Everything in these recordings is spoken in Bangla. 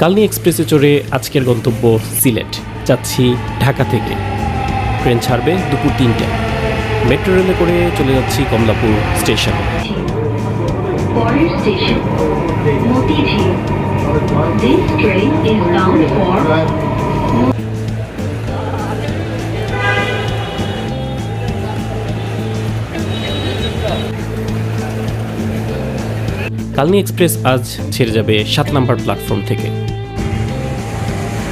কালনি এক্সপ্রেসে চড়ে আজকের গন্তব্য সিলেট। যাচ্ছি ঢাকা থেকে। ট্রেন ছাড়বে দুপুর তিনটায় মেট্রো রেলে করে চলে যাচ্ছি Kamalapur station. This train is bound for Kalni express আজ ছেড়ে যাবে সাত নম্বর প্ল্যাটফর্ম থেকে।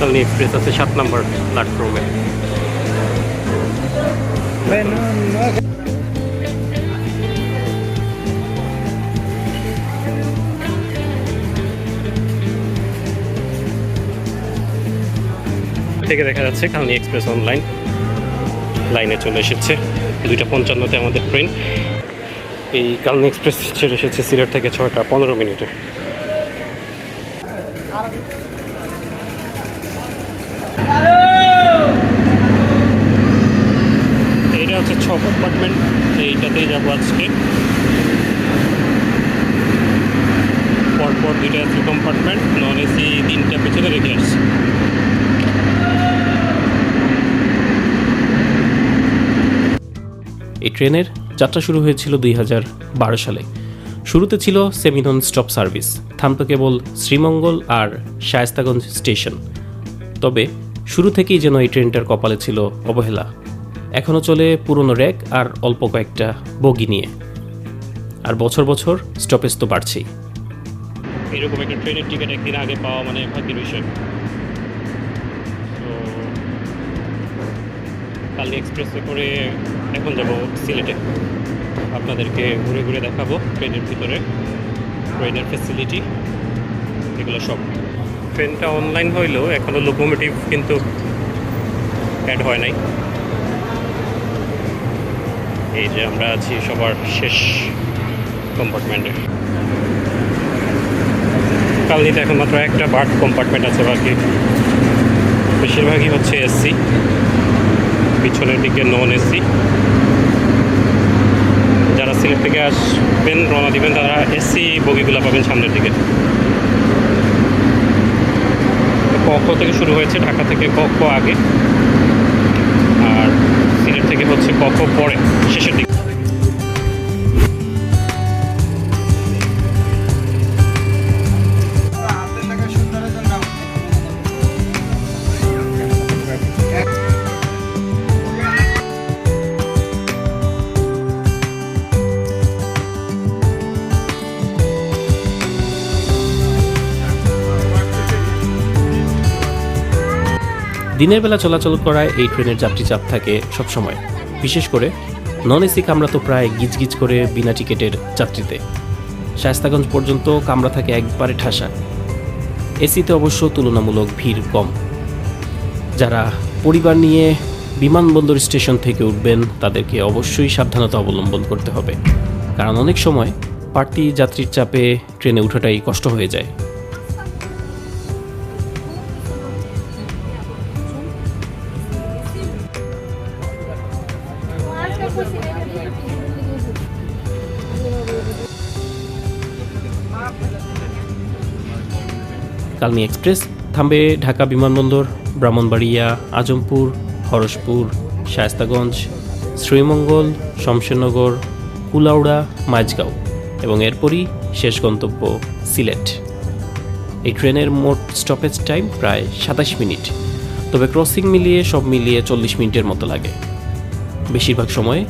কালনি এক্সপ্রেস আছে সাত নম্বর প্ল্যাটফর্মে থেকে দেখা যাচ্ছে কালনি এক্সপ্রেস অনলাইন লাইনে চলে এসেছে। দুইটা পঞ্চান্নতে আমাদের ট্রেন এই কালনি এক্সপ্রেস ছেড়ে এসেছে সিলেট থেকে ছয়টা পনেরো মিনিটে। এটা হচ্ছে ছ কম্পার্টমেন্ট এইটাতেই যাব আজকে। পরপর দুইটা আছে কম্পার্টমেন্ট নন এসি তিনটা পেছনে রেখে আসছে। এই ট্রেনের যাত্রা শুরু হয়েছিল দুই হাজার বারো সালে। শুরুতে ছিল সেমি নন স্টপ সার্ভিস, থামত কেবল শ্রীমঙ্গল আর শায়স্তাগঞ্জ স্টেশন। তবে শুরু থেকেই যেন এই ট্রেনটার কপালে ছিল অবহেলা। এখনও চলে পুরনো র্যাক আর অল্প কয়েকটা বগি নিয়ে। আর বছর বছর স্টপেজ তো বাড়ছেই। এরকম একটা ট্রেনের টিকিট একদিন আগে পাওয়া মানে ভাগ্যের বিষয়। কালকে এক্সপ্রেসে করে এখন যাব সিলেটে। আপনাদেরকে ঘুরে ঘুরে দেখাবো ট্রেনের ভিতরে, ট্রেনের ফেসিলিটি এগুলো সব। ট্রেনটা অনলাইন হইলেও এখনও লোকোমোটিভ কিন্তু অ্যাড হয় নাই। এই যে আমরা আছি সবার শেষ কম্পার্টমেন্টে কালনিতে এখন মাত্র একটা বার্থ কম্পার্টমেন্ট আছে বাকি। বেশিরভাগই হচ্ছে এসসি পিছনের দিকে নন এসি যারা সিলেট থেকে আসবেন, রওনা দিবেন, তারা এসি বগিগুলো পাবেন সামনের দিকে। কক্ষ থেকে শুরু হয়েছে, ঢাকা থেকে কক্ষ আগে। আর সিলেট থেকে হচ্ছে কক্ষ পরে, শেষের দিকে। দিনের বেলা চলাচল করায় এই ট্রেনের যাত্রী চাপ থাকে সবসময়। বিশেষ করে নন এসি কামরা তো প্রায় গিজগিজ করে বিনা টিকিটের যাত্রীতে। শায়স্তাগঞ্জ পর্যন্ত কামরা থাকে একবারে ঠাসা। এসিতে অবশ্য তুলনামূলক ভিড় কম। যারা পরিবার নিয়ে বিমানবন্দর স্টেশন থেকে উঠবেন, তাদেরকে অবশ্যই সাবধানতা অবলম্বন করতে হবে। কারণ অনেক সময় পার্টি যাত্রীর চাপে ট্রেনে ওঠাটাই কষ্ট হয়ে যায়। কালনি এক্সপ্রেস, থামবে ঢাকা বিমানবন্দর, ব্রাহ্মণবাড়িয়া, আজমপুর, হরসপুর, শায়স্তাগঞ্জ, শ্রীমঙ্গল, শমশেরনগর, কুলাউড়া, মাঝগাঁও এবং এরপরই শেষ গন্তব্য সিলেট। এই ট্রেনের মোট স্টপেজ টাইম প্রায় সাতাশ মিনিট, তবে ক্রসিং মিলিয়ে সব মিলিয়ে চল্লিশ মিনিটের মতো লাগে। বেশিরভাগ সময়ে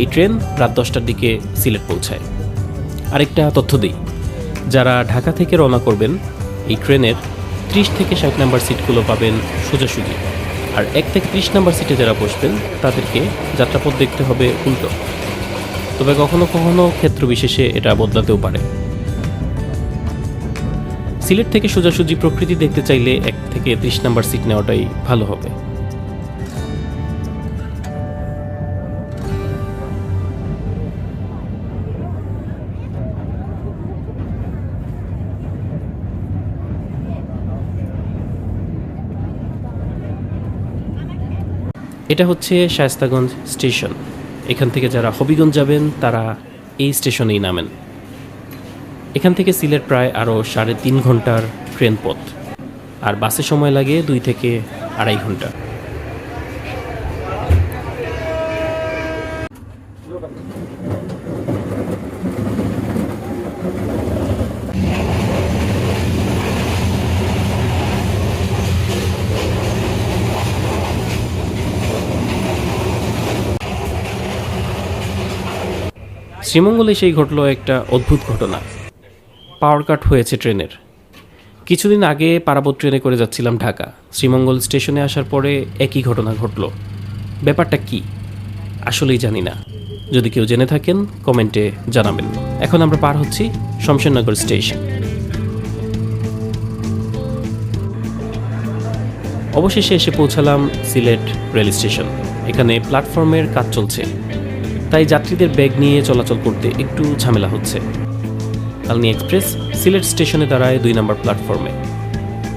এই ট্রেন রাত দশটার দিকে সিলেট পৌঁছায়। আরেকটা তথ্য দিই, যারা ঢাকা থেকে রওনা করবেন, এই ট্রেনের ত্রিশ থেকে ষাট নাম্বার সিটগুলো পাবেন সোজাসুজি। আর এক থেকে ত্রিশ নাম্বার সিটে যারা বসবেন, তাদেরকে যাত্রাপথ দেখতে হবে উল্টো। তবে কখনো কখনো ক্ষেত্র বিশেষে এটা বদলাতেও পারে। সিলেট থেকে সোজাসুজি প্রকৃতি দেখতে চাইলে এক থেকে ত্রিশ নাম্বার সিট নেওয়াটাই ভালো হবে। এটা হচ্ছে শায়স্তাগঞ্জ স্টেশন। এখান থেকে যারা হবিগঞ্জ যাবেন, তারা এই স্টেশনেই নামেন। এখান থেকে সিলেট প্রায় আরও সাড়ে তিন ঘণ্টার ট্রেন পথ। আর বাসে সময় লাগে দুই থেকে আড়াই ঘণ্টা। শ্রীমঙ্গলে সেই ঘটলো একটা অদ্ভুত ঘটনা। পাওয়ার কাট হয়েছে ট্রেনের। কিছুদিন আগে পারাবত ট্রেনে করে যাচ্ছিলাম ঢাকা। শ্রীমঙ্গল স্টেশনে আসার পরে একই ঘটনা ঘটলো। ব্যাপারটা কি? আসলেই জানি না। যদি কেউ জেনে থাকেন, কমেন্টে জানাবেন। এখন আমরা পার হচ্ছি শমশেরনগর স্টেশন। অবশেষে এসে পৌঁছালাম সিলেট রেল স্টেশন। এখানে প্ল্যাটফর্মের কাজ চলছে। তাই যাত্রীদের ব্যাগ নিয়ে চলাচল করতে একটু ঝামেলা হচ্ছে। কালনি এক্সপ্রেস সিলেট স্টেশনে দাঁড়ায় দুই নম্বর প্ল্যাটফর্মে।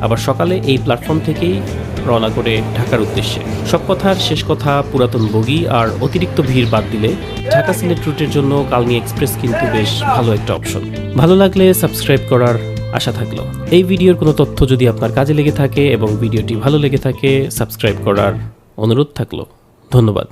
আবার সকালে এই প্ল্যাটফর্ম থেকেই রওনা করে ঢাকার উদ্দেশ্যে। সব কথার শেষ কথা পুরাতন বগি আর অতিরিক্ত ভিড় বাদ দিলে ঢাকা সিলেট রুটের জন্য কালনি এক্সপ্রেস কিন্তু বেশ ভালো একটা অপশন। ভালো লাগলে সাবস্ক্রাইব করার আশা থাকল। এই ভিডিওর কোনো তথ্য যদি আপনার কাজে লেগে থাকে এবং ভিডিওটি ভালো লেগে থাকে, সাবস্ক্রাইব করার অনুরোধ থাকল। ধন্যবাদ।